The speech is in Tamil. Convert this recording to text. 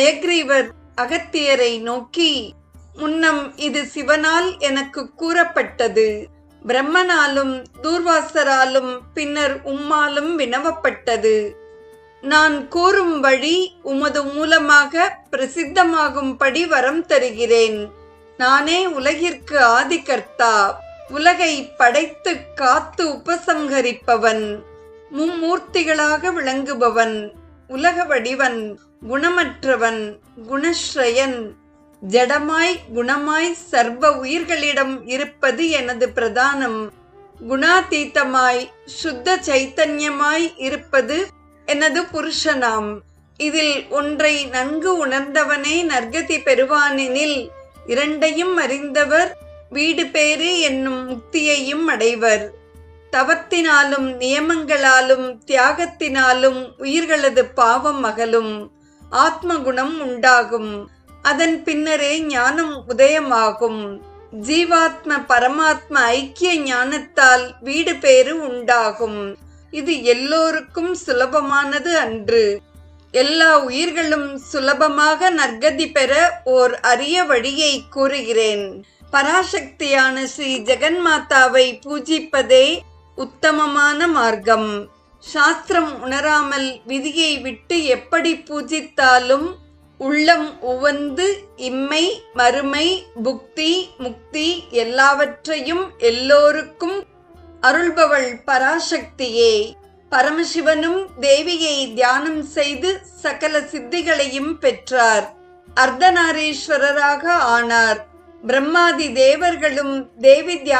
ஹயக்ரீவர் அகத்தியரை நோக்கி முன்னம் இது சிவனால் எனக்கு கூறப்பட்டது. பிரம்மனாலும் தூர்வாசராலும் பின்னர் உம்மாலும் வினவப்பட்டது. நான் கூறும் வழி உமது மூலமாக பிரசித்தமாகும்படி வரம் தருகிறேன். நானே உலகிற்கு ஆதிகர்த்தா. உலகை படைத்து காத்து உபசங்கரிப்பவன். மும்மூர்த்திகளாக விளங்குபவன். உலக வடிவன் குணமற்றவன் குணஸ்ரயன் ஜடமாய் குணமாய் சர்வ உயிர்களிடம் இருப்பது எனது பிரதானம். குணாதீத்தமாய் சுத்த சைத்தன்யமாய் இருப்பது எனது புருஷனாம். இதில் ஒன்றை நன்கு உணர்ந்தவனே நற்கதி பெறுவானெனில் இரண்டையும் அறிந்தவர் வீடு பேறு என்னும் முக்தியையும் அடைவர். தவத்தினாலும் நியமங்களாலும் தியாகத்தினாலும் உயிர்களது பாவம் அகலும் ஆத்ம குணம் உண்டாகும். அதன் பின்னரே ஞானம் உதயமாகும். ஜீவாத்ம பரமாத்ம ஐக்கிய ஞானத்தால் வீடு பேறு உண்டாகும். இது எல்லோருக்கும் சுலபமானது அன்று. எல்லா உயிர்களும் சுலபமாக நற்கதி பெற ஓர் அரிய வழியை கூறுகிறேன். பராசக்தியான ஸ்ரீ ஜெகன்மாதாவை பூஜிப்பதே உத்தமமான மார்க்கம். சாஸ்திரம் உணராமல் விதியை விட்டு எப்படி பூஜித்தாலும் உள்ளம் உவந்து இம்மை மறுமை புக்தி முக்தி எல்லாவற்றையும் எல்லோருக்கும் அருள்பவள் பராசக்தியே. பரமசிவனும் தேவியை தியானம் செய்து சகல சித்திகளையும் பெற்றார். அர்த்தநாரீஸ்வரராக ஆனார். பிரம்மாதி தேவர்களும் தேவி தியான